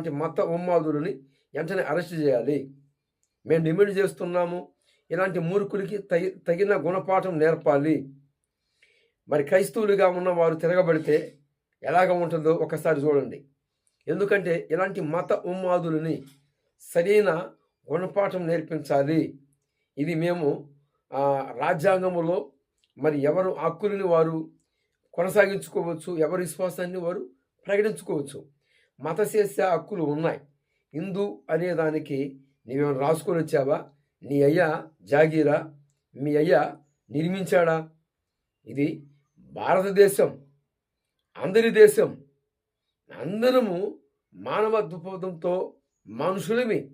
ఇలాంటి మత ఉమ్మాదులని వెంటనే అరెస్ట్ చేయాలి? మేము డిమాండ్ చేస్తున్నాము. ఇలాంటి మూర్ఖులకి తగి తగిన గుణపాఠం నేర్పాలి. మరి క్రైస్తవులుగా ఉన్న వారు తిరగబడితే ఎలాగ ఉంటుందో ఒకసారి చూడండి. ఎందుకంటే ఇలాంటి మత ఉమ్మాదులని సరైన గుణపాఠం నేర్పించాలి. ఇది మేము రాజ్యాంగంలో రాజ్యాంగములో మరి ఎవరు హక్కులని వారు కొనసాగించుకోవచ్చు ఎవరి విశ్వాసాన్ని వారు ప్రకటించుకోవచ్చు. మత చేసే హక్కులు ఉన్నాయి. హిందూ అనే దానికి నీవేమైనా రాసుకొని వచ్చావా? నీ అయ్యా జాగీరా మీ అయ్యా నిర్మించాడా? ఇది భారతదేశం అందరి దేశం. అందరము మానవ దృక్పథంతో మనుషులమి.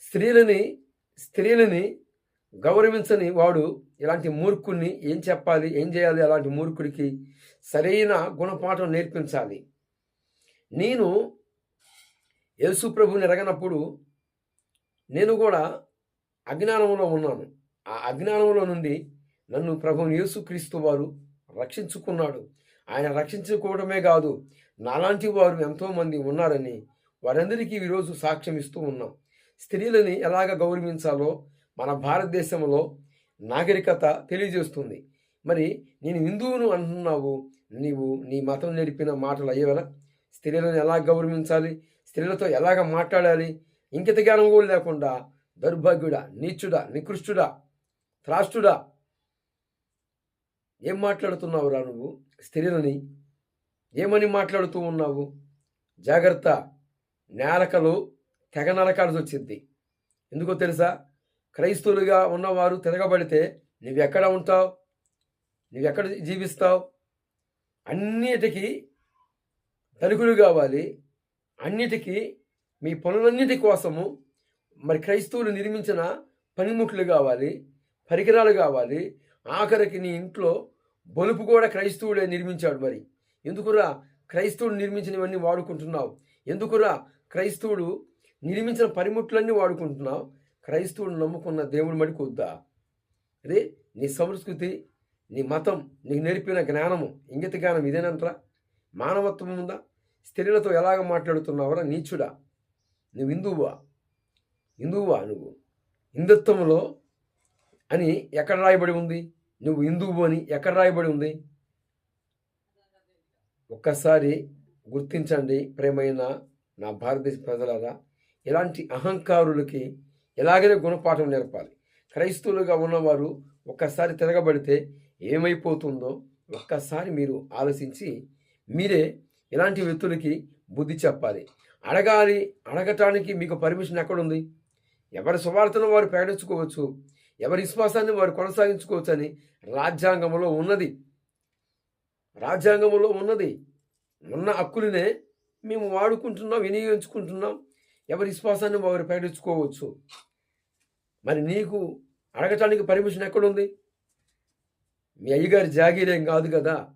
స్త్రీలని స్త్రీలని గౌరవించని వాడు ఇలాంటి మూర్ఖుడిని ఏం చెప్పాలి ఏం చేయాలి అలాంటి మూర్ఖుడికి సరైన గుణపాఠం నేర్పించాలి. నేను యేసు ప్రభుని ఎరగనప్పుడు నేను కూడా అజ్ఞానంలో ఉన్నాను. ఆ అజ్ఞానంలో నుండి నన్ను ప్రభుని యేసుక్రీస్తు వారు రక్షించుకున్నాడు. ఆయన రక్షించుకోవడమే కాదు నాలాంటి వారు ఎంతోమంది ఉన్నారని వారందరికీ ఈరోజు సాక్ష్యం ఇస్తూ ఉన్నాం. స్త్రీలని ఎలాగ గౌరవించాలో మన భారతదేశంలో నాగరికత తెలియజేస్తుంది. మరి నేను హిందువును అంటున్నావు నీవు నీ మతం నేర్పిన మాటలు అయ్యేవల స్త్రీలను ఎలా గౌరవించాలి? స్త్రీలతో ఎలాగ మాట్లాడాలి? ఇంకిత జ్ఞానం కూడా లేకుండా దౌర్భాగ్యుడా నీచుడా నికృష్టుడా త్రాష్టుడా? ఏం మాట్లాడుతున్నావురా నువ్వు? స్త్రీలని ఏమని మాట్లాడుతూ ఉన్నావు? జాగ్రత్త. నేలకలు తెగ నరకాల్సి వచ్చింది. ఎందుకో తెలుసా? క్రైస్తవులుగా ఉన్నవారు తిరగబడితే నువ్వెక్కడ ఉంటావు? నువ్వెక్కడ జీవిస్తావు? అన్నిటికీ ధనికులు కావాలి. అన్నిటికీ మీ పనులన్నిటి కోసము మరి క్రైస్తవులు నిర్మించిన పనిముట్లు కావాలి పరికరాలు కావాలి. ఆఖరికి నీ ఇంట్లో బలుపు కూడా క్రైస్తవుడే నిర్మించాడు మరి. ఎందుకురా క్రైస్తవుడు నిర్మించినవన్నీ వాడుకుంటున్నావు? ఎందుకురా క్రైస్తవుడు నిర్మించిన పనిముట్లన్నీ వాడుకుంటున్నావు? క్రైస్తవుడు నమ్ముకున్న దేవుడు మడికి వద్దా? అదే నీ సంస్కృతి నీ మతం నీకు నేర్పిన జ్ఞానము ఇంగిత జ్ఞానం ఇదేనంటరా మానవత్వం ఉందా? స్త్రీలతో ఎలాగ మాట్లాడుతున్నావురా? నీచుడా? నువ్వు హిందువువా? హిందువువా నువ్వు? హిందుత్వంలో అని ఎక్కడ రాయబడి ఉంది? నువ్వు హిందువు అని ఎక్కడ రాయబడి ఉంది? ఒక్కసారి గుర్తించండి ప్రేమైన నా భారతదేశ ప్రజలారా ఇలాంటి అహంకారులకి ఎలాగైనా గుణపాఠం నేర్పాలి. క్రైస్తవులుగా ఉన్నవారు ఒక్కసారి తిరగబడితే ఏమైపోతుందో ఒక్కసారి మీరు ఆలోచించి మీరే ఇలాంటి వ్యక్తులకి బుద్ధి చెప్పాలి. అడగాలి అడగటానికి మీకు పర్మిషన్ ఎక్కడుంది? ఎవరి సువార్తను వారు ప్రకటించుకోవచ్చు ఎవరి విశ్వాసాన్ని వారు కొనసాగించుకోవచ్చు అని రాజ్యాంగంలో ఉన్నది. రాజ్యాంగంలో ఉన్నది. ఉన్న హక్కులనే మేము వాడుకుంటున్నాం వినియోగించుకుంటున్నాం. ఎవరి విశ్వాసాన్ని వారు ప్రకటించుకోవచ్చు. మరి నీకు అడగటానికి పర్మిషన్ ఎక్కడుంది? మీ అయ్యగారి జాగీరేం కాదు కదా?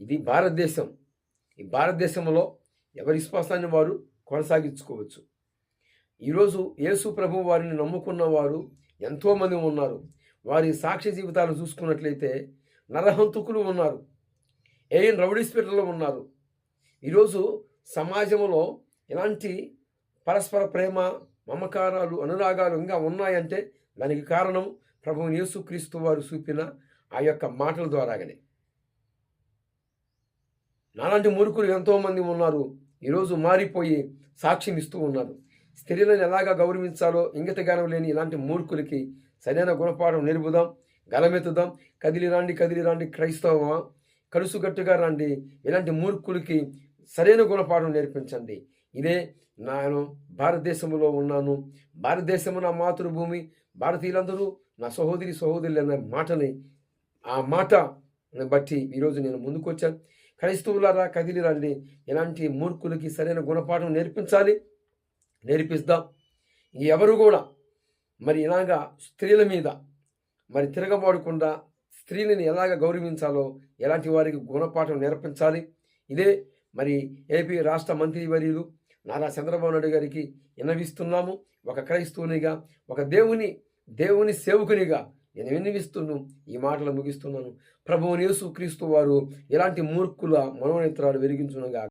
ఇది భారతదేశం. ఈ భారతదేశంలో ఎవరి విశ్వాసాన్ని వారు కొనసాగించుకోవచ్చు? ఈరోజు యేసు ప్రభు వారిని నమ్ముకున్న వారు ఎంతోమంది ఉన్నారు. వారి సాక్ష్య జీవితాలు చూసుకున్నట్లయితే నరహంతుకులు ఉన్నారు. ఏఎన్ రౌడీస్పీటర్లో ఉన్నారు. ఈరోజు సమాజంలో ఎలాంటి పరస్పర ప్రేమ మమకారాలు అనురాగాలు ఇంకా ఉన్నాయంటే దానికి కారణం ప్రభు యేసుక్రీస్తు వారు చూపిన ఆ యొక్క మాటల ద్వారాగానే. నాలాంటి మూర్ఖులు ఎంతోమంది ఉన్నారు. ఈరోజు మారిపోయి సాక్ష్యం ఇస్తూ ఉన్నారు. స్త్రీలను ఎలాగా గౌరవించాలో ఇంగిత జ్ఞానం లేని ఇలాంటి మూర్ఖులకి సరైన గుణపాఠం నేర్పుదాం గలమెత్తుదాం కదిలి రాండి కదిలి రాండి క్రైస్తవ కలుసుగట్టుగా రాండి. ఇలాంటి మూర్ఖులకి సరైన గుణపాఠం నేర్పించండి. ఇదే నేను భారతదేశంలో ఉన్నాను. భారతదేశము నా మాతృభూమి. భారతీయులందరూ నా సహోదరి సహోదరులు అనే మాటని ఆ మాట బట్టి ఈరోజు నేను ముందుకు వచ్చాను క్రైస్తవులారా కదిలి రండి ఇలాంటి మూర్ఖులకి సరైన గుణపాఠం నేర్పించాలి? నేర్పిస్తాం. ఎవరు కూడా మరి ఇలాగా స్త్రీల మీద మరి తిరగబాడకుండా స్త్రీలని ఎలాగ గౌరవించాలో ఎలాంటి వారికి గుణపాఠం నేర్పించాలి? ఇదే మరి ఏపీ రాష్ట్ర మంత్రి వర్యులు నారా చంద్రబాబు నాయుడు గారికి విన్నవిస్తున్నాము. ఒక క్రైస్తవునిగా ఒక దేవుని దేవుని సేవకునిగా నేను విన్నవిస్తున్నాను ఈ మాటలు ముగిస్తున్నాను. ప్రభువు యేసు క్రీస్తు వారు ఇలాంటి మూర్ఖుల మనోనేత్రాలు వెలిగించునుగా